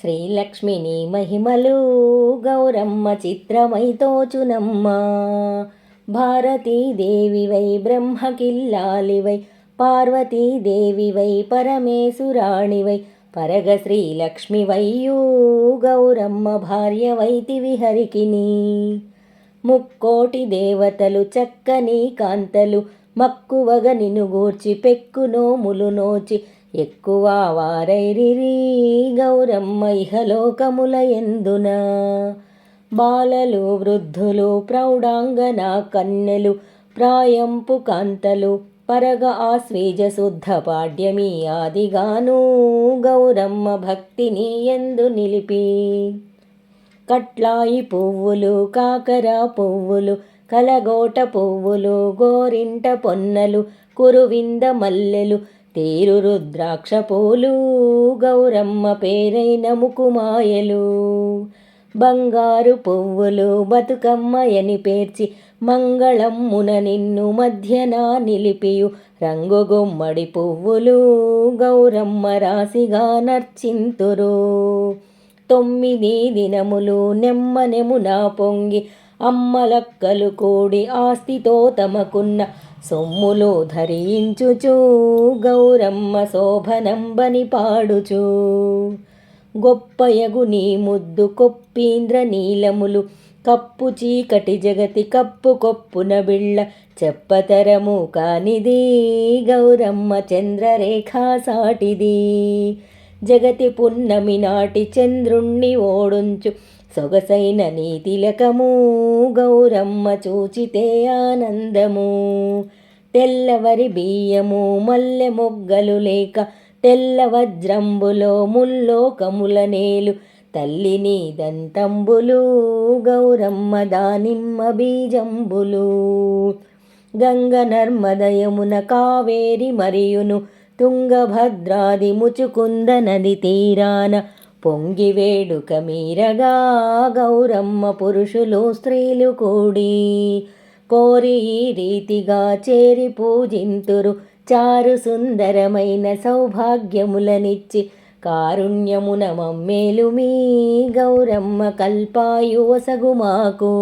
శ్రీలక్ష్మిని మహిమలు గౌరమ్మ చిత్రమైతోచునమ్మ. భారతీదేవివై బ్రహ్మకిల్లాలివై పార్వతీదేవివై పరమేశురాణివై పరగ శ్రీలక్ష్మివయ్యూ గౌరమ్మ భార్యవైతివి హరికిని ముక్కోటి దేవతలు చక్కని కాంతలు మక్కువగ నినుగూర్చి గూర్చి పెక్కు నోములు నోచి ఎక్కువ వారైరిరి గౌరమ్మ ఇహలోకముల ఎందున? బాలలు వృద్ధులు ప్రౌఢాంగన కన్నెలు ప్రాయంపు కాంతలు పరగ ఆశ్వేజ శుద్ధ పాడ్యమి ఆదిగాను గౌరమ్మ భక్తిని ఎందు నిలిపి. కట్లాయి పువ్వులు కాకర పువ్వులు కలగోట పువ్వులు గోరింట పొన్నలు కురువింద మల్లెలు తేరు రుద్రాక్షపూలు గౌరమ్మ పేరైన ముకుమాయలు. బంగారు పువ్వులు బతుకమ్మయని పేర్చి మంగళమ్మున నిన్ను మధ్యన నిలిపియు. రంగు గుమ్మడి పువ్వులు గౌరమ్మ రాశిగా నర్చింతురు. తొమ్మిది దినములు నెమ్మనెమున పొంగి అమ్మలక్కలు కూడి ఆస్తితో తమకున్న సొమ్ములు ధరించుచూ గౌరమ్మ శోభనంబని పాడుచూ. గొప్పయగు నీ ముద్దు కొప్పీంద్ర నీలములు కప్పు చీకటి జగతి కప్పు కొప్పున బిళ్ళ చెప్పతరము కానిది గౌరమ్మ చంద్రరేఖా సాటిది. జగతి పున్నమి నాటి చంద్రుణ్ణి ఓడుంచు సొగసైన నీ తిలకము గౌరమ్మ చూచితే ఆనందము. తెల్లవరి బియ్యము మల్లె మొగ్గలు లేక తెల్ల వజ్రంబులో ముల్లోకముల నేలు. తల్లిని దంతంబులు గౌరమ్మ దానిమ్మ బీజంబులు. గంగ నర్మదయమున కావేరి మరియును తుంగభద్రాది ముచుకుంద నది తీరాన పొంగి వేడుక మీరగా గౌరమ్మ పురుషులు స్త్రీలు కూడి కోరి ఈ రీతిగా చేరి పూజింతురు చారు సుందరమైన సౌభాగ్యములనిచ్చి కారుణ్యమున మమ్మేలు మీ గౌరమ్మ కల్పాయువసగుమాకు